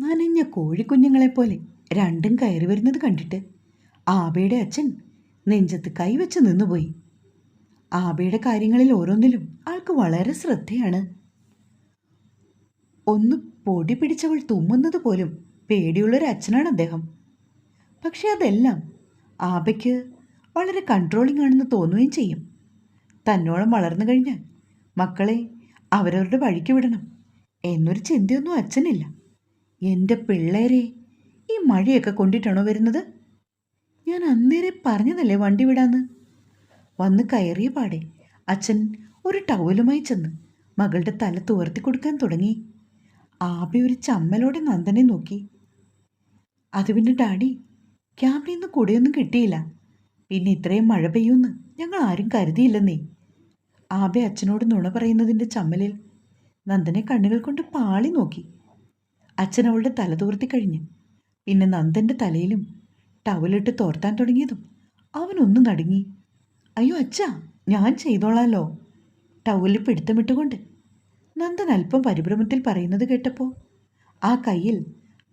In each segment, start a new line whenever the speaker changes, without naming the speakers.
നനഞ്ഞ കോഴിക്കുഞ്ഞുങ്ങളെപ്പോലെ രണ്ടും കയറി വരുന്നത് കണ്ടിട്ട് ആബയുടെ അച്ഛൻ നെഞ്ചത്ത് കൈവച്ച് നിന്നുപോയി. ആബയുടെ കാര്യങ്ങളിൽ ഓരോന്നിലും ആൾക്ക് വളരെ ശ്രദ്ധയാണ്. ഒന്ന് പൊടി പിടിച്ചവൾ തുമ്മുന്നത് പോലും പേടിയുള്ളൊരു അച്ഛനാണ് അദ്ദേഹം. പക്ഷേ അതെല്ലാം ആബയ്ക്ക് വളരെ കൺട്രോളിംഗ് ആണെന്ന് തോന്നുകയും ചെയ്യും. തന്നോളം വളർന്നു കഴിഞ്ഞാൽ മക്കളെ അവരവരുടെ വഴിക്ക് വിടണം എന്നൊരു ചിന്തയൊന്നും അച്ഛനില്ല. എന്റെ പിള്ളേരെ ഈ മഴയൊക്കെ കൊണ്ടിട്ടാണോ വരുന്നത്? ഞാൻ അന്നേരെ പറഞ്ഞതല്ലേ വണ്ടി വിടാന്ന്? വന്ന് കയറിയ പാടെ അച്ഛൻ ഒരു ടവലുമായി ചെന്ന് മകളുടെ തല തുവർത്തി കൊടുക്കാൻ തുടങ്ങി. ആബി ഒരു ചമ്മലോടെ നന്ദനെ നോക്കി. അത് പിന്നെ ഡാഡി ക്യാമ്പിൽ നിന്ന് കുടിയൊന്നും കിട്ടിയില്ല. പിന്നെ ഇത്രയും മഴ പെയ്യുമെന്ന് ഞങ്ങൾ ആരും കരുതിയില്ലെന്നേ. ആബെ അച്ഛനോട് നുണ പറയുന്നതിന്റെ ചമ്മലിൽ നന്ദനെ കണ്ണുകൾ കൊണ്ട് പാളി നോക്കി. അച്ഛൻ അവളുടെ തല തോർത്തി കഴിഞ്ഞു. പിന്നെ നന്ദന്റെ തലയിലും ടവലിട്ട് തോർത്താൻ തുടങ്ങിയതും അവനൊന്ന് നടുങ്ങി. അയ്യോ അച്ഛാ ഞാൻ ചെയ്തോളാലോ? ടവലിൽ പിടുത്തമിട്ടുകൊണ്ട് നന്ദൻ അല്പം പരിഭ്രമത്തിൽ പറയുന്നത് കേട്ടപ്പോൾ ആ കയ്യിൽ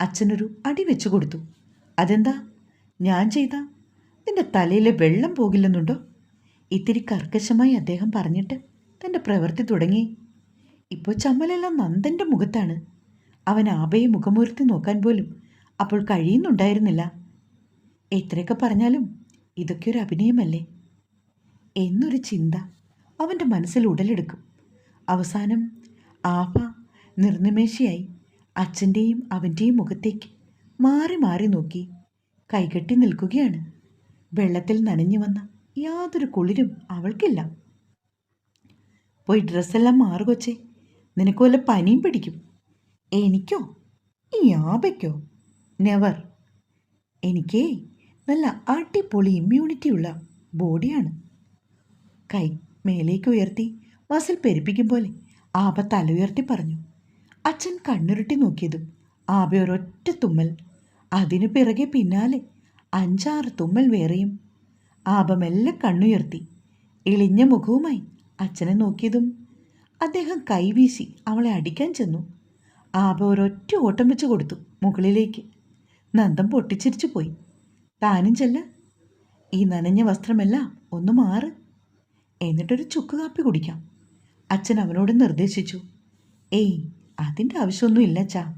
അച്ഛനൊരു അടി വെച്ചു കൊടുത്തു. അതെന്താ? ഞാൻ ചെയ്ത? നിന്റെ തലയിലെ വെള്ളം പോകില്ലെന്നുണ്ടോ? ഇത്തിരി കർക്കശമായി അദ്ദേഹം പറഞ്ഞിട്ട് തന്റെ പ്രവൃത്തി തുടങ്ങി. ഇപ്പോൾ ചമ്മലെല്ലാം നന്ദന്റെ മുഖത്താണ്. അവൻ ആബയെ മുഖമുരുത്തി നോക്കാൻ പോലും അപ്പോൾ കഴിയുന്നുണ്ടായിരുന്നില്ല. എത്രയൊക്കെ പറഞ്ഞാലും ഇതൊക്കെ ഒരു അഭിനയമല്ലേ? എന്നൊരു ചിന്ത അവന്റെ മനസ്സിൽ ഉടലെടുക്കും. അവസാനം ആഭ നിർനിമേഷയായി അച്ഛന്റെയും അവന്റെയും മുഖത്തേക്ക് മാറി മാറി നോക്കി. കൈകെട്ടി നിൽക്കുകയാണ്. വെള്ളത്തിൽ നനഞ്ഞു വന്ന യാതൊരു കുളിരും അവൾക്കില്ല. പോയി ഡ്രസ്സെല്ലാം മാറുകൊച്ചേ. നിനക്ക് വല്ല പനിയും പിടിക്കും. എനിക്കോ? ഈ ആബയ്ക്കോ നെവർ എനിക്ക് നല്ല അടിപൊളി ഇമ്മ്യൂണിറ്റി ഉള്ള ബോഡിയാണ് കൈ മേലേക്ക് ഉയർത്തി മസിൽ പെരുപ്പിക്കും പോലെ ആബ തല ഉയർത്തി പറഞ്ഞു. അച്ഛൻ കണ്ണുരുട്ടി നോക്കിയതും ആബ ഒരൊറ്റ തുമ്മൽ. അതിനു പിറകെ പിന്നാലെ അഞ്ചാറ് തുമ്മൽ വേറെയും. ആബ മെല്ലെ കണ്ണുയർത്തി. ഇളിഞ്ഞ മുഖവുമായി അച്ഛനെ നോക്കിയതും അദ്ദേഹം കൈവീശി അവളെ അടിക്കാൻ ചെന്നു. ആബ ഒരൊറ്റ ഓട്ടം വെച്ച് കൊടുത്തു മുകളിലേക്ക്. നന്ദം പൊട്ടിച്ചിരിച്ചു പോയി. താനും ചെല്ല. ഈ നനഞ്ഞ വസ്ത്രമെല്ലാം ഒന്ന് മാറ്. എന്നിട്ടൊരു ചുക്ക് കാപ്പി കുടിക്കാം. അച്ഛൻ അവനോട് നിർദ്ദേശിച്ചു. ഏയ് അതിന്റെ ആവശ്യമൊന്നും ഇല്ല ചാ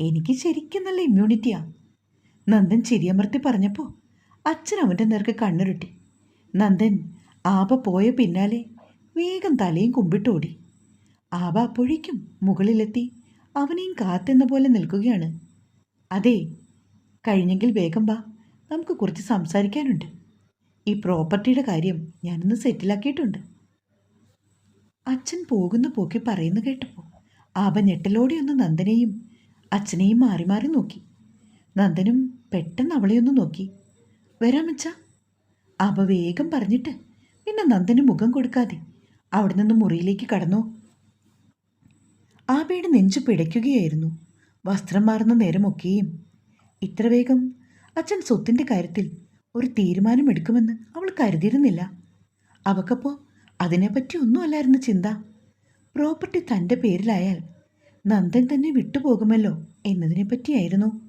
എനിക്ക് ശരിക്കും നല്ല ഇമ്മ്യൂണിറ്റിയാ നന്ദൻ ചിരിയമർത്തി പറഞ്ഞപ്പോൾ അച്ഛൻ അവന്റെ നേർക്ക് കണ്ണുരുട്ടി. നന്ദൻ ആബ പോയ പിന്നാലെ വേഗം തലയും കുമ്പിട്ടോടി. ആബ അപ്പോഴേക്കും മുകളിലെത്തി. അവനെയും കാത്തെന്ന പോലെ നിൽക്കുകയാണ്. അതെ കഴിഞ്ഞെങ്കിൽ വേഗം വാ. നമുക്ക് കുറച്ച് സംസാരിക്കാനുണ്ട്. ഈ പ്രോപ്പർട്ടിയുടെ കാര്യം ഞാനൊന്ന് സെറ്റിലാക്കിയിട്ടുണ്ട്. അച്ഛൻ പോകുന്ന പോക്കി പറയുന്നു കേട്ടപ്പോൾ ആബ ഞെട്ടലോടെ ഒന്ന് നന്ദനെയും അച്ഛനെയും മാറി മാറി നോക്കി. നന്ദനും പെട്ടെന്ന് അവളെ ഒന്ന് നോക്കി. വരാമച്ച ആബ വേഗം പറഞ്ഞിട്ട് പിന്നെ നന്ദന് മുഖം കൊടുക്കാതെ അവിടെ നിന്ന് മുറിയിലേക്ക് കടന്നു. ആബയുടെ നെഞ്ചു പിടയ്ക്കുകയായിരുന്നു. വസ്ത്രം മാറുന്ന നേരമൊക്കെയും. ഇത്ര വേഗം അച്ഛൻ സ്വത്തിന്റെ കാര്യത്തിൽ ഒരു തീരുമാനമെടുക്കുമെന്ന് അവൾ കരുതിയിരുന്നില്ല. അവക്കപ്പോൾ അതിനെപ്പറ്റി ഒന്നുമല്ലായിരുന്നു ചിന്ത. പ്രോപ്പർട്ടി തന്റെ പേരിലായാൽ നന്ദൻ തന്നെ വിട്ടുപോകുമല്ലോ എന്നതിനെപ്പറ്റിയായിരുന്നു.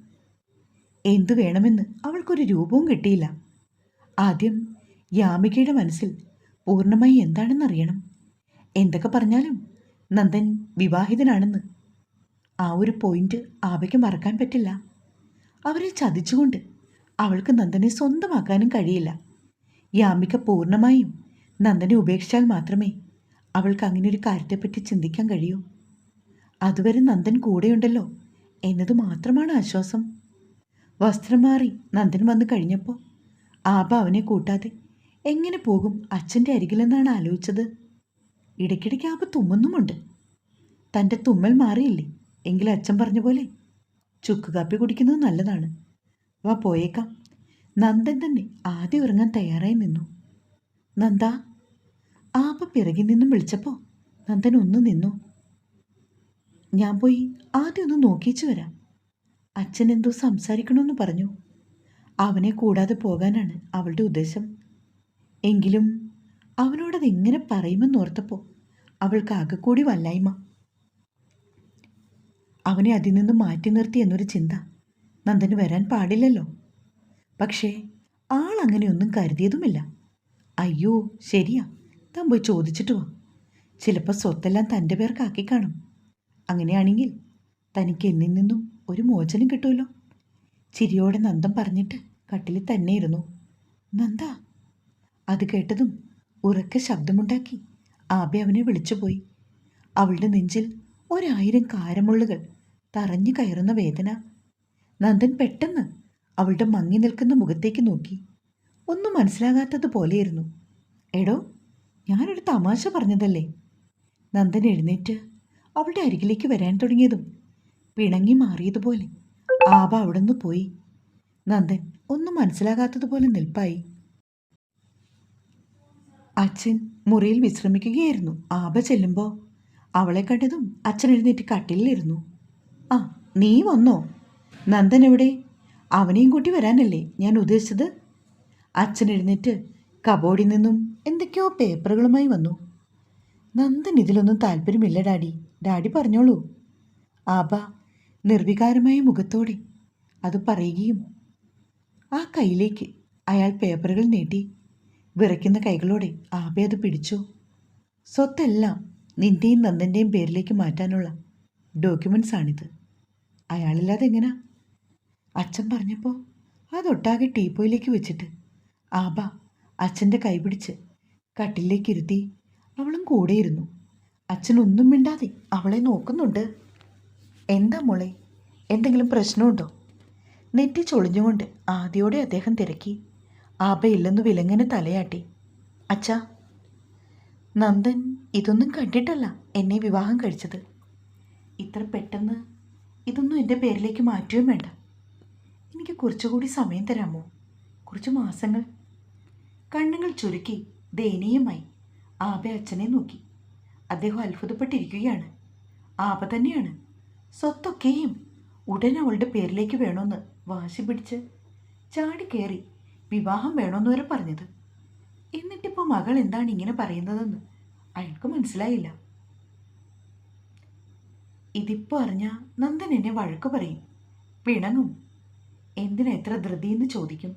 എന്തു വേണമെന്ന് അവൾക്കൊരു രൂപവും കിട്ടിയില്ല. ആദ്യം യാമികയുടെ മനസ്സിൽ പൂർണമായി എന്താണെന്നറിയണം. എന്തൊക്കെ പറഞ്ഞാലും നന്ദൻ വിവാഹിതനാണെന്ന്. ആ ഒരു പോയിന്റ് ആവയ്ക്ക് മറക്കാൻ പറ്റില്ല. അവരെ ചതിച്ചുകൊണ്ട് അവൾക്ക് നന്ദനെ സ്വന്തമാക്കാനും കഴിയില്ല. യാമിക പൂർണമായും നന്ദനെ ഉപേക്ഷിച്ചാൽ മാത്രമേ അവൾക്ക് അങ്ങനെ ഒരു കാര്യത്തെപ്പറ്റി ചിന്തിക്കാൻ കഴിയൂ. അതുവരെ നന്ദൻ കൂടെയുണ്ടല്ലോ എന്നത് മാത്രമാണ് ആശ്വാസം. വസ്ത്രം മാറി നന്ദൻ വന്നു കഴിഞ്ഞപ്പോൾ ആബ അവനെ കൂട്ടാതെ എങ്ങനെ പോകും അച്ഛന്റെ അരികിലെന്നാണ് ആലോചിച്ചത്. ഇടയ്ക്കിടയ്ക്ക് ആപ്പ് തുമ്മുന്നുമുണ്ട്. തന്റെ തുമ്മൽ മാറിയില്ലേ? എങ്കിൽ അച്ഛൻ പറഞ്ഞ പോലെ. ചുക്ക് കാപ്പി കുടിക്കുന്നത് നല്ലതാണ്. വാ പോയേക്കാം. നന്ദൻ തന്നെ ആദ്യം ഉറങ്ങാൻ തയ്യാറായി നിന്നു. നന്ദ ആപ്പ പിറകിൽ നിന്നും വിളിച്ചപ്പോൾ നന്ദൻ ഒന്ന് നിന്നു. ഞാൻ പോയി ആദ്യം ഒന്ന് നോക്കിച്ചു വരാം. അച്ഛൻ എന്തോ സംസാരിക്കണമെന്ന് പറഞ്ഞു. അവനെ കൂടാതെ പോകാനാണ് അവളുടെ ഉദ്ദേശം. എങ്കിലും അവനോടത് എങ്ങനെ പറയുമെന്നോർത്തപ്പോൾ അവൾക്ക് ആകെക്കൂടി വല്ലായ്മ. അവനെ അതിൽ നിന്ന് മാറ്റി നിർത്തി എന്നൊരു ചിന്ത നന്ദന് വരാൻ പാടില്ലല്ലോ. പക്ഷേ ആൾ അങ്ങനെയൊന്നും കരുതിയതുമില്ല. അയ്യോ ശരിയാ താൻ പോയി ചോദിച്ചിട്ട് വാ. ചിലപ്പോൾ സ്വത്തെല്ലാം തന്റെ പേർക്കാക്കി കാണും. അങ്ങനെയാണെങ്കിൽ തനിക്ക് എന്നിൽ നിന്നും ഒരു മോചനം കിട്ടുമല്ലോ. ചിരിയോടെ നന്ദം പറഞ്ഞിട്ട് കട്ടിലിൽ തന്നെ ഇരുന്നു നന്ദ അത് കേട്ടതും ഉറക്കെ ശബ്ദമുണ്ടാക്കി ആബെ അവനെ വിളിച്ചുപോയി അവളുടെ നെഞ്ചിൽ ഒരായിരം കാരമുള്ളുകൾ തറഞ്ഞു കയറുന്ന വേദന. നന്ദൻ പെട്ടെന്ന് അവളുടെ മങ്ങി നിൽക്കുന്ന മുഖത്തേക്ക് നോക്കി. ഒന്നും മനസ്സിലാകാത്തതുപോലെയിരുന്നു എടോ ഞാനൊരു തമാശ പറഞ്ഞതല്ലേ? നന്ദൻ എഴുന്നേറ്റ് അവളുടെ അരികിലേക്ക് വരാൻ തുടങ്ങിയതും പിണങ്ങി മാറിയതുപോലെ ആബ അവിടെ നിന്ന് പോയി. നന്ദൻ ഒന്നും മനസ്സിലാകാത്തതുപോലെ നിൽപ്പായി. അച്ഛൻ മുറിയിൽ വിശ്രമിക്കുകയായിരുന്നു. ആബ ചെല്ലുമ്പോൾ അവളെ കണ്ടതും അച്ഛൻ എഴുന്നേറ്റ് കട്ടിലിരുന്നു ആ നീ വന്നോ? നന്ദൻ എവിടെ? അവനെയും കൂട്ടി വരാനല്ലേ ഞാൻ ഉദ്ദേശിച്ചത്? അച്ഛൻ എഴുന്നേറ്റ് കബോർഡിൽ നിന്നും എന്തൊക്കെയോ പേപ്പറുകളുമായി വന്നു. നന്ദൻ ഇതിലൊന്നും താല്പര്യമില്ല ഡാഡി. ഡാഡി പറഞ്ഞോളൂ. ആബ നിർവികാരമായ മുഖത്തോടെ അത് പറയുകയും ആ കയ്യിലേക്ക് അയാൾ പേപ്പറുകൾ നീട്ടി വിറയ്ക്കുന്ന കൈകളോടെ ആബെ അത് പിടിച്ചു. സ്വത്തെല്ലാം നിന്റെയും നന്ദന്റെയും പേരിലേക്ക് മാറ്റാനുള്ള ഡോക്യുമെന്റ്സ് ആണിത് അയാളില്ലാതെ എങ്ങനാ? അച്ഛൻ പറഞ്ഞപ്പോൾ അതൊട്ടാകെ ടീപ്പോയിലേക്ക് വെച്ചിട്ട് ആബ അച്ഛന്റെ കൈ പിടിച്ച് കട്ടിലേക്ക് ഇരുത്തി അവളും കൂടെയിരുന്നു. അച്ഛനൊന്നും മിണ്ടാതെ അവളെ നോക്കുന്നുണ്ട്. എന്താ മോളെ? എന്തെങ്കിലും പ്രശ്നമുണ്ടോ? നെറ്റി ചൊളിഞ്ഞുകൊണ്ട് ആദ്യോടെ അദ്ദേഹം തിരക്കി. ആബയില്ലെന്ന് വിലങ്ങനെ തലയാട്ടി. അച്ഛാ നന്ദൻ ഇതൊന്നും കണ്ടിട്ടല്ല എന്നെ വിവാഹം കഴിച്ചത്. ഇത്ര പെട്ടെന്ന് ഇതൊന്നും എന്റെ പേരിലേക്ക് മാറ്റുകയും വേണ്ട. എനിക്ക് കുറച്ചുകൂടി സമയം തരാമോ? കുറച്ച് മാസങ്ങൾ. കണ്ണുകൾ ചുരുക്കി ദയനീയമായി ആബ അച്ഛനെ നോക്കി. അദ്ദേഹം അത്ഭുതപ്പെട്ടിരിക്കുകയാണ്. ആബ തന്നെയാണ് സ്വത്തൊക്കെയും ഉടൻ അവളുടെ പേരിലേക്ക് വേണമെന്ന് വാശി പിടിച്ച് ചാടിക്കയറി വിവാഹം വേണമെന്ന് വരെ പറഞ്ഞത്. എന്നിട്ടിപ്പോൾ മകൾ എന്താണ് ഇങ്ങനെ പറയുന്നതെന്ന് അയാൾക്ക് മനസ്സിലായില്ല. ഇതിപ്പോൾ അറിഞ്ഞ നന്ദൻ എന്നെ വഴക്ക് പറയും. പിണങ്ങും. എന്തിനാ എത്ര ധൃതിയെന്ന് ചോദിക്കും.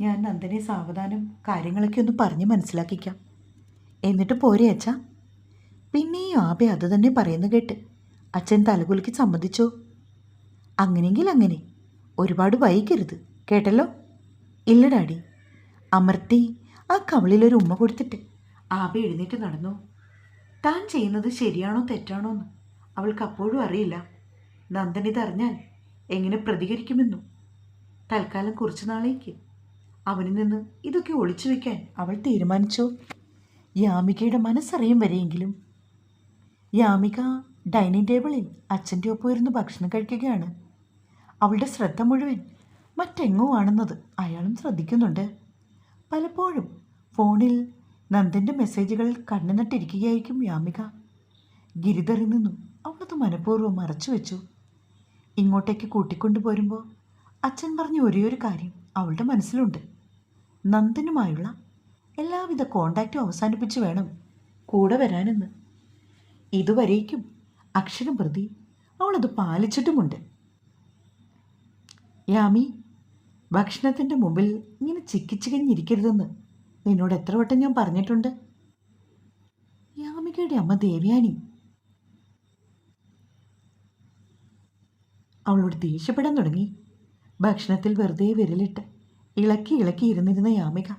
ഞാൻ നന്ദനെ സാവധാനം കാര്യങ്ങളൊക്കെ ഒന്ന് പറഞ്ഞ് മനസ്സിലാക്കിക്കാം. എന്നിട്ട് പോരെ അച്ഛ. പിന്നെയും ആബെ അത് തന്നെ പറയുന്നു കേട്ട് അച്ഛൻ തലകുലിക്ക് സമ്മതിച്ചോ? അങ്ങനെങ്കിൽ അങ്ങനെ. ഒരുപാട് വൈകരുത്. കേട്ടല്ലോ? ഇല്ല ഡാഡി. അമർത്തി ആ കവളിലൊരു ഉമ്മ കൊടുത്തിട്ട് ആബ എഴുന്നേറ്റ് നടന്നു. താൻ ചെയ്യുന്നത് ശരിയാണോ തെറ്റാണോ എന്ന് അവൾക്ക് അപ്പോഴും അറിയില്ല. നന്ദൻ ഇതറിഞ്ഞാൽ എങ്ങനെ പ്രതികരിക്കുമെന്നു തൽക്കാലം കുറച്ചു നാളേക്ക് അവനിൽ നിന്ന് ഇതൊക്കെ ഒളിച്ചു വെക്കാൻ അവൾ തീരുമാനിച്ചു. യാമികയുടെ മനസ്സറിയും വരെയെങ്കിലും യാമിക ഡൈനിങ് ടേബിളിൽ അച്ഛന്റെ ഒപ്പം ഇരുന്ന് ഭക്ഷണം കഴിക്കുകയാണ്. അവളുടെ ശ്രദ്ധ മുഴുവൻ മറ്റെങ്ങോ ആണെന്നത് അയാളും ശ്രദ്ധിക്കുന്നുണ്ട്. പലപ്പോഴും ഫോണിൽ നന്ദന്റെ മെസ്സേജുകൾ കണ്ണു നട്ടിരിക്കുകയായിരിക്കും യാമിക. ഗിരിധറിൽ നിന്നും അവളത് മനഃപൂർവം മറച്ചു വെച്ചു. ഇങ്ങോട്ടേക്ക് കൂട്ടിക്കൊണ്ടു പോരുമ്പോൾ അച്ഛൻ പറഞ്ഞ ഒരേയൊരു കാര്യം അവളുടെ മനസ്സിലുണ്ട്. നന്ദനുമായുള്ള എല്ലാവിധ കോണ്ടാക്റ്റും അവസാനിപ്പിച്ച് വേണം കൂടെ വരാനെന്ന്. ഇതുവരേക്കും അക്ഷരം പ്രതി അവളത് പാലിച്ചിട്ടുമുണ്ട്. യാമി ഭക്ഷണത്തിന്റെ മുമ്പിൽ ഇങ്ങനെ ചിക്കിച്ചികഞ്ഞിരിക്കരുതെന്ന് നിന്നോട് എത്ര വട്ടം ഞാൻ പറഞ്ഞിട്ടുണ്ട്? യാമികയുടെ അമ്മ ദേവ്യാനി. അവളോട് ദേഷ്യപ്പെടാൻ തുടങ്ങി. ഭക്ഷണത്തിൽ വെറുതെ വിരലിട്ട് ഇളക്കി ഇളക്കി ഇരുന്നിരുന്ന യാമിക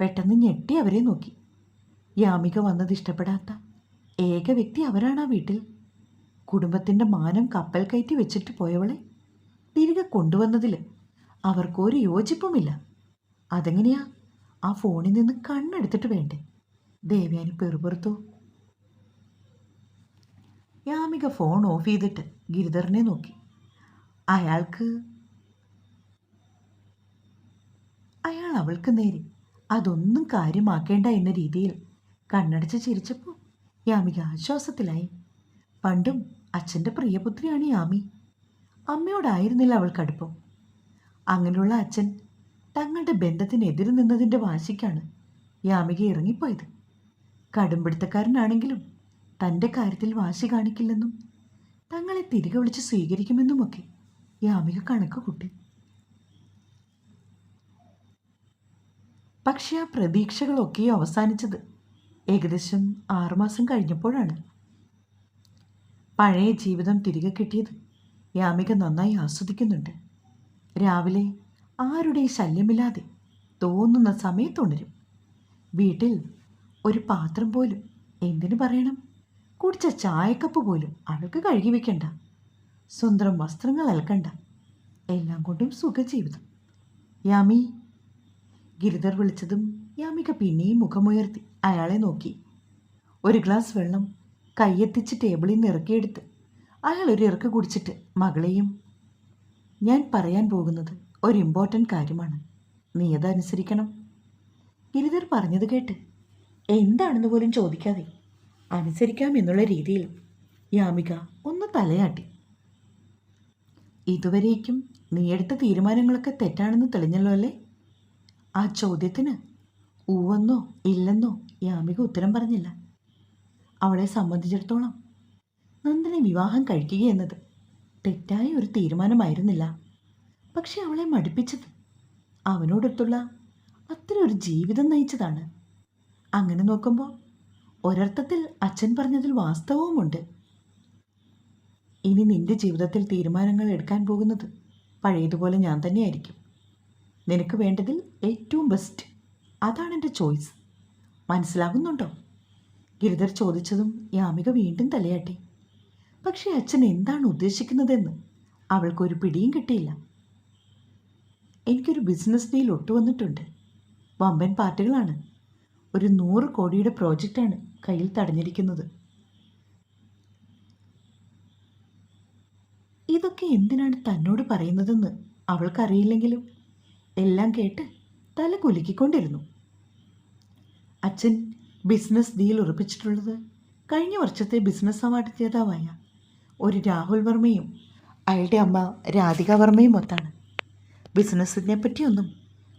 പെട്ടെന്ന് ഞെട്ടി അവരെ നോക്കി. യാമിക വന്നത് ഇഷ്ടപ്പെടാത്ത ഏക വ്യക്തി അവരാണ് ആ വീട്ടിൽ. കുടുംബത്തിന്റെ മാനം കപ്പൽ കയറ്റി വെച്ചിട്ട് പോയവളെ തിരികെ കൊണ്ടുവന്നതിൽ അവർക്കൊരു യോജിപ്പുമില്ല. അതെങ്ങനെയാ? ആ ഫോണിൽ നിന്ന് കണ്ണെടുത്തിട്ട് വേണ്ടേ? ദേവയാനി പെറുപെറുത്തു. യാമിക ഫോൺ ഓഫ് ചെയ്തിട്ട് ഗിരിധറിനെ നോക്കി. അയാൾക്ക് അയാൾ അവൾക്ക് നേരെ അതൊന്നും കാര്യമാക്കേണ്ട എന്ന രീതിയിൽ കണ്ണടച്ച് ചിരിച്ചപ്പോൾ യാമിക ആശ്വാസത്തിലായി. പണ്ടും അച്ഛന്റെ പ്രിയപുത്രിയാണ് യാമി. അമ്മയോടായിരുന്നില്ല അവൾക്ക് അടുപ്പം അങ്ങനെയുള്ള അച്ഛൻ തങ്ങളുടെ ബന്ധത്തിനെതിരെ നിന്നതിന്റെ വാശിക്കാണ് യാമിക ഇറങ്ങിപ്പോയത്. കടുംപിടുത്തക്കാരനാണെങ്കിലും തന്റെ കാര്യത്തിൽ വാശി കാണിക്കില്ലെന്നും തങ്ങളെ തിരികെ വിളിച്ച് സ്വീകരിക്കുമെന്നുമൊക്കെ യാമിക കണക്ക് കൂട്ടി. പക്ഷെ ആ പ്രതീക്ഷകളൊക്കെ അവസാനിച്ചത് ഏകദേശം ആറുമാസം കഴിഞ്ഞപ്പോഴാണ്. പഴയ ജീവിതം തിരികെ കിട്ടിയത് യാമിക നന്നായി ആസ്വദിക്കുന്നുണ്ട്. രാവിലെ ആരുടെ ശല്യമില്ലാതെ തോന്നുന്ന സമയത്തുണരും. വീട്ടിൽ ഒരു പാത്രം പോലും എന്തിനു പറയണം? കുടിച്ച ചായക്കപ്പ് പോലും അഴുക്ക് കഴുകി വെക്കണ്ട. സ്വന്തം വസ്ത്രങ്ങൾ അലക്കണ്ട. എല്ലാം കൊണ്ടും സുഖജീവിതം. യാമി ഗിരിധർ വിളിച്ചതും യാമിക പിന്നെയും മുഖമുയർത്തി അയാളെ നോക്കി. ഒരു ഗ്ലാസ് വെള്ളം കയ്യെത്തിച്ച് ടേബിളിൽ നിന്ന് ഇറക്കിയെടുത്ത് അയാൾ ഒരു ഇറക്ക് കുടിച്ചിട്ട് മകളെയും ഞാൻ പറയാൻ പോകുന്നത് ഒരു ഇമ്പോർട്ടന്റ് കാര്യമാണ്. നീ അതനുസരിക്കണം ഗിരിധർ പറഞ്ഞത് കേട്ട് എന്താണെന്ന് പോലും ചോദിക്കാതെ അനുസരിക്കാം എന്നുള്ള രീതിയിൽ യാമിക ഒന്ന് തലയാട്ടി. ഇതുവരേക്കും നീ എടുത്ത തീരുമാനങ്ങളൊക്കെ തെറ്റാണെന്ന് തെളിഞ്ഞല്ലോ അല്ലേ? ആ ചോദ്യത്തിന് ഊവെന്നോ ഇല്ലെന്നോ യാമിക ഉത്തരം പറഞ്ഞില്ല. അവളെ സംബന്ധിച്ചിടത്തോളം നന്ദനെ വിവാഹം കഴിക്കുകയെന്നത് തെറ്റായ ഒരു തീരുമാനമായിരുന്നില്ല. പക്ഷെ അവളെ മടുപ്പിച്ചത് അവനോടൊത്തുള്ള അത്ര ഒരു ജീവിതം നയിച്ചതാണ്. അങ്ങനെ നോക്കുമ്പോൾ ഒരർത്ഥത്തിൽ അച്ഛൻ പറഞ്ഞതിൽ വാസ്തവവുമുണ്ട്. ഇനി നിന്റെ ജീവിതത്തിൽ തീരുമാനങ്ങൾ എടുക്കാൻ പോകുന്നത് പഴയതുപോലെ ഞാൻ തന്നെയായിരിക്കും. നിനക്ക് വേണ്ടതിൽ ഏറ്റവും ബെസ്റ്റ് അതാണ് എന്റെ ചോയ്സ് മനസ്സിലാകുന്നുണ്ടോ? ഗിരിധർ ചോദിച്ചതും യാമിക വീണ്ടും തലയാട്ടി. പക്ഷേ അച്ഛൻ എന്താണ് ഉദ്ദേശിക്കുന്നതെന്ന് അവൾക്കൊരു പിടിയും കിട്ടിയില്ല. എനിക്കൊരു ബിസിനസ് ഡീൽ ഒട്ടുവന്നിട്ടുണ്ട് വമ്പൻ പാർട്ടികളാണ്. ഒരു നൂറ് കോടിയുടെ പ്രോജക്റ്റാണ് കയ്യിൽ തടഞ്ഞിരിക്കുന്നത്. ഇതൊക്കെ എന്തിനാണ് തന്നോട് പറയുന്നതെന്ന് അവൾക്കറിയില്ലെങ്കിലും എല്ലാം കേട്ട് തല കുലുക്കിക്കൊണ്ടിരുന്നു. അച്ഛൻ ബിസിനസ് ഡീൽ ഉറപ്പിച്ചിട്ടുള്ളത് കഴിഞ്ഞ വർഷത്തെ ബിസിനസ് അവാർഡ് ജേതാവായ ഒരു രാഹുൽ വർമ്മയും അയാളുടെ അമ്മ രാധിക വർമ്മയും ഒത്താണ്. ബിസിനസ്സിനെ പറ്റിയൊന്നും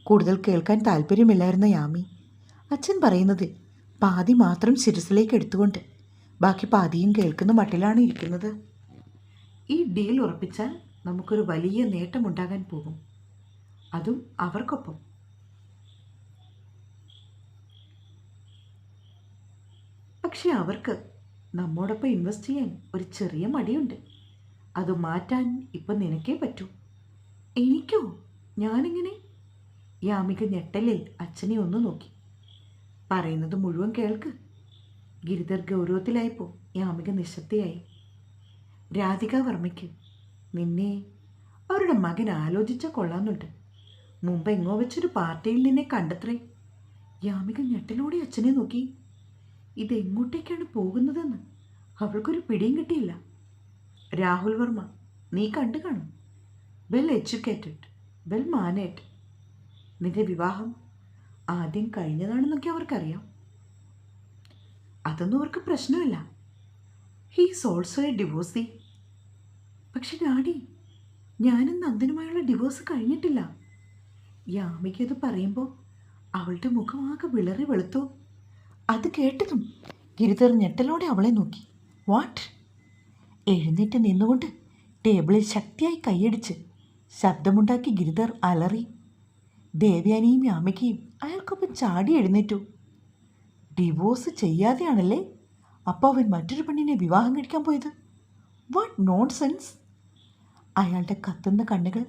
കൂടുതൽ കേൾക്കാൻ താല്പര്യമില്ലായിരുന്ന യാമി. അച്ഛൻ പറയുന്നതിൽ പാതി മാത്രം ശിരസിലേക്ക് എടുത്തുകൊണ്ട് ബാക്കി പാതിയും കേൾക്കുന്ന മട്ടിലാണ് ഇരിക്കുന്നത്. ഈ ഡീൽ ഉറപ്പിച്ചാൽ നമുക്കൊരു വലിയ നേട്ടമുണ്ടാകാൻ പോകും. അതും അവർക്കൊപ്പം. പക്ഷെ അവർക്ക് നമ്മോടൊപ്പം ഇൻവെസ്റ്റ് ചെയ്യാൻ ഒരു ചെറിയ മടിയുണ്ട്. അത് മാറ്റാൻ ഇപ്പം നിനക്കേ പറ്റൂ. എനിക്കോ? ഞാനിങ്ങനെ? യാമിക ഞെട്ടലിൽ അച്ഛനെ ഒന്ന് നോക്കി. പറയുന്നത് മുഴുവൻ കേൾക്ക്. ഗിരിധർ ഗൗരവത്തിലായപ്പോൾ യാമിക നിശബ്ദയായി. രാധിക വർമ്മയ്ക്ക് നിന്നെ? അവരുടെ മകൻ ആലോചിച്ച കൊള്ളാന്നുണ്ട്. മുമ്പ് എങ്ങോ വെച്ചൊരു പാർട്ടിയിൽ നിന്നെ കണ്ടത്രേ. യാമിക ഞെട്ടലോടെ അച്ഛനെ നോക്കി. ഇതെങ്ങോട്ടേക്കാണ് പോകുന്നതെന്ന് അവൾക്കൊരു പിടിയും കിട്ടിയില്ല. രാഹുൽ വർമ്മ നീ കണ്ടു കാണും. Well educated well mannered. നിന്റെ വിവാഹം ആദ്യം കഴിഞ്ഞതാണെന്നൊക്കെ അവർക്കറിയാം. അതൊന്നും അവർക്ക് പ്രശ്നമില്ല. ഹീസ് ഓൾസോ എ ഡിവോഴ്സി പക്ഷെ ഡാഡി ഞാനും നന്ദനുമായുള്ള ഡിവോഴ്സ് കഴിഞ്ഞിട്ടില്ല. യാമിക്കത് പറയുമ്പോൾ അവളുടെ മുഖം ആകെ വിളറി വെളുത്തു. അത് കേട്ടതും ഗിരിധർ ഞെട്ടലോടെ അവളെ നോക്കി. വാട്ട്? എഴുന്നേറ്റ് നിന്നുകൊണ്ട് ടേബിളിൽ ശക്തിയായി കൈയടിച്ച് ശബ്ദമുണ്ടാക്കി ഗിരിധർ അലറി. ദേവ്യാനിയും യാമികയും അയാൾക്കൊപ്പം ചാടി എഴുന്നേറ്റു. ഡിവോഴ്സ് ചെയ്യാതെയാണല്ലേ? അപ്പോൾ അവൻ മറ്റൊരു പെണ്ണിനെ വിവാഹം കഴിക്കാൻ പോയത്? വാട്ട് നോൺ സെൻസ് അയാളുടെ കത്തുന്ന കണ്ണുകൾ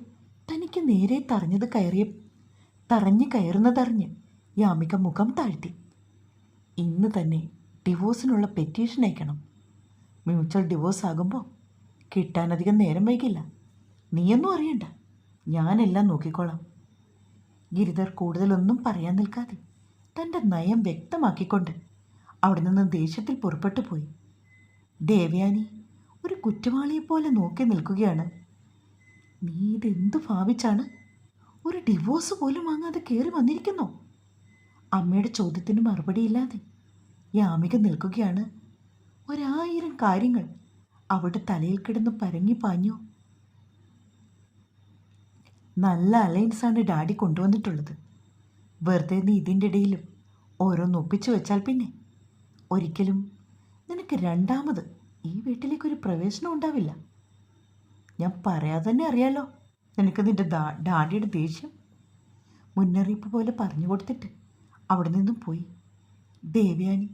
തനിക്ക് നേരെ തറഞ്ഞത് കയറിയ തറഞ്ഞു കയറുന്നതറിഞ്ഞ് യാമിക മുഖം താഴ്ത്തി. ഇന്ന് തന്നെ ഡിവോഴ്സിനുള്ള പെറ്റീഷൻ അയക്കണം. മ്യൂച്വൽ ഡിവോഴ്സ് ആകുമ്പോൾ കിട്ടാനധികം നേരം വൈകില്ല. നീയൊന്നും അറിയണ്ട. ഞാനെല്ലാം നോക്കിക്കോളാം. ഗിരിധർ കൂടുതലൊന്നും പറയാൻ നിൽക്കാതെ തന്റെ നയം വ്യക്തമാക്കിക്കൊണ്ട് അവിടെ നിന്ന് ദേഷ്യത്തിൽ പുറപ്പെട്ടു പോയി. ദേവയാനി ഒരു കുറ്റവാളിയെപ്പോലെ നോക്കി നിൽക്കുകയാണ്. നീ ഇതെന്തു ഭാവിച്ചാണ്? ഒരു ഡിവോഴ്സ് പോലും വാങ്ങാതെ കയറി വന്നിരിക്കുന്നോ? അമ്മയുടെ ചോദ്യത്തിന് മറുപടിയില്ലാതെ യാമിക നിൽക്കുകയാണ്. ഒരായിരം കാര്യങ്ങൾ അവളുടെ തലയിൽ കിടന്ന് പരങ്ങി പാഞ്ഞു. നല്ല അലയൻസാണ് ഡാഡി കൊണ്ടുവന്നിട്ടുള്ളത്. വെറുതെ നീ ഇതിന്റെ ഇടയിലും ഓരോന്ന് ഒപ്പിച്ചു വെച്ചാൽ പിന്നെ ഒരിക്കലും നിനക്ക് രണ്ടാമത് ഈ വീട്ടിലേക്കൊരു പ്രവേശനം ഉണ്ടാവില്ല. ഞാൻ പറയാതെ തന്നെ അറിയാലോ നിനക്ക് നിന്റെ ഡാഡിയുടെ ദേഷ്യം മുന്നറിയിപ്പ് പോലെ പറഞ്ഞു കൊടുത്തിട്ട് അവിടെ നിന്നും പോയി. ദേവയാനി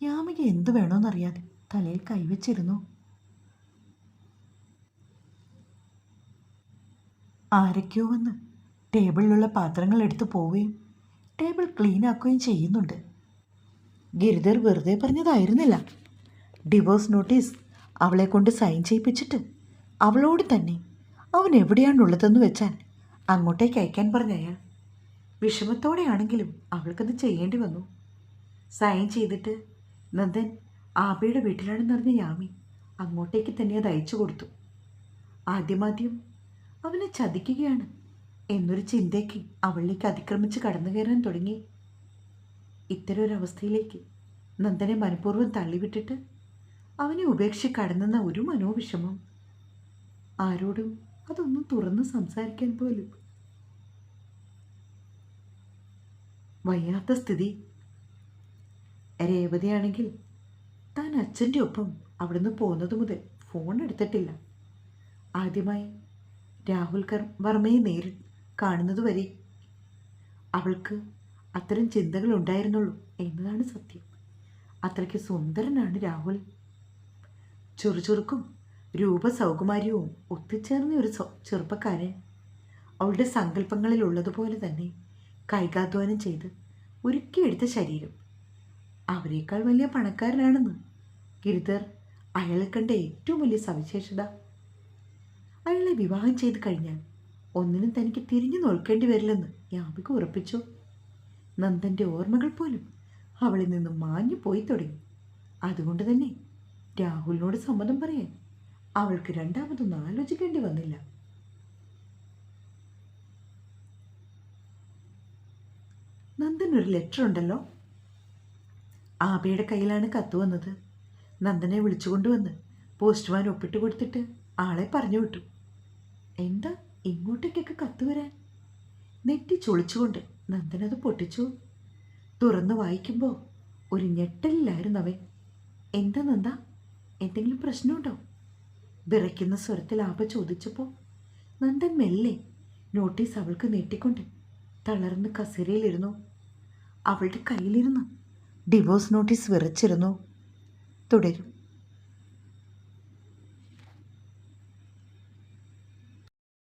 യാമിക എന്ത് വേണമെന്നറിയാതെ തലയിൽ കൈവച്ചിരുന്നു. ആരൊക്കെയോ വന്ന് ടേബിളിലുള്ള പാത്രങ്ങൾ എടുത്ത് പോവുകയും ടേബിൾ ക്ലീൻ ആക്കുകയും ചെയ്യുന്നുണ്ട്. ഗിരിധർ വെറുതെ പറഞ്ഞതായിരുന്നില്ല. ഡിവോഴ്സ് നോട്ടീസ് അവളെ കൊണ്ട് സൈൻ ചെയ്യിപ്പിച്ചിട്ട് അവളോട് തന്നെ അവൻ എവിടെയാണുള്ളതെന്ന് വെച്ചാൽ അങ്ങോട്ടേക്ക് അയക്കാൻ പറഞ്ഞ അയാൾ വിഷമത്തോടെയാണെങ്കിലും അവൾക്കത് ചെയ്യേണ്ടി വന്നു. സൈൻ ചെയ്തിട്ട് നന്ദൻ ആബയുടെ വീട്ടിലാണെന്നറിഞ്ഞ യാമി അങ്ങോട്ടേക്ക് തന്നെ അത് അയച്ചു കൊടുത്തു. ആദ്യമാദ്യം അവനെ ചതിക്കുകയാണ് എന്നൊരു ചിന്തയ്ക്ക് അവളിലേക്ക് അതിക്രമിച്ച് കടന്നു കയറാൻ തുടങ്ങി. ഇത്തരം ഒരവസ്ഥയിലേക്ക് നന്ദനെ മനഃപൂർവം തള്ളിവിട്ടിട്ട് അവനെ ഉപേക്ഷിച്ച് കടന്നുന്ന ഒരു മനോവിഷമം. ആരോടും അതൊന്നും തുറന്ന് സംസാരിക്കാൻ പോലും വയ്യാത്ത സ്ഥിതി. രേവതിയാണെങ്കിൽ താൻ അച്ഛന്റെ ഒപ്പം അവിടുന്ന് പോകുന്നത് മുതൽ ഫോൺ എടുത്തിട്ടില്ല. ആദ്യമായി രാഹുൽ കർ വർമ്മയെ നേരിൽ കാണുന്നതുവരെ അവൾക്ക് അത്തരം ചിന്തകൾ ഉണ്ടായിരുന്നുള്ളൂ എന്നതാണ് സത്യം. അത്രയ്ക്ക് സുന്ദരനാണ് രാഹുൽ. ചുറുചുറുക്കും രൂപസൗകുമാര്യവും ഒത്തുചേർന്ന ഒരു ചെറുപ്പക്കാരൻ അവളുടെ സങ്കല്പങ്ങളിലുള്ളതുപോലെ തന്നെ കൈകാധ്വാനം ചെയ്ത് ഒരുക്കിയെടുത്ത ശരീരം. അവരെക്കാൾ വലിയ പണക്കാരനാണെന്ന് ഗിരിധർ അയാളെ കണ്ട ഏറ്റവും വലിയ സവിശേഷത. അയാളെ വിവാഹം ചെയ്ത് കഴിഞ്ഞാൽ ഒന്നിനും തനിക്ക് തിരിഞ്ഞു നോക്കേണ്ടി വരില്ലെന്ന് യാമിക ഉറപ്പിച്ചു. നന്ദന്റെ ഓർമ്മകൾ പോലും അവളിൽ നിന്ന് മാഞ്ഞു പോയി തുടങ്ങി. അതുകൊണ്ട് തന്നെ രാഹുലിനോട് സമ്മതം പറയാൻ അവൾക്ക് രണ്ടാമതൊന്നും ആലോചിക്കേണ്ടി വന്നില്ല. നന്ദൻ ഒരു ലെറ്റർ ഉണ്ടല്ലോ. ആബയുടെ കയ്യിലാണ് കത്ത് വന്നത്. നന്ദനെ വിളിച്ചുകൊണ്ടുവന്ന് പോസ്റ്റ്മാൻ ഒപ്പിട്ട് കൊടുത്തിട്ട് ആളെ പറഞ്ഞു വിട്ടു. എന്താ ഇങ്ങോട്ടേക്കൊക്കെ കത്ത് വരാൻ? നെറ്റി ചൊളിച്ചുകൊണ്ട് നന്ദൻ അത് പൊട്ടിച്ചു. തുറന്ന് വായിക്കുമ്പോൾ ഒരു ഞെട്ടലിലായിരുന്നു അവൻ. എന്താ നന്ദ എന്തെങ്കിലും പ്രശ്നമുണ്ടോ? വിറയ്ക്കുന്ന സ്വരത്തിൽ ആപ ചോദിച്ചപ്പോൾ നന്ദൻ മെല്ലെ നോട്ടീസ് അവൾക്ക് നീട്ടിക്കൊണ്ട് തളർന്ന് കസേരയിലിരുന്നു. അവളുടെ കയ്യിലിരുന്ന്. ഡിവോഴ്സ് നോട്ടീസ് വിറച്ചിരുന്നു. തുടരും.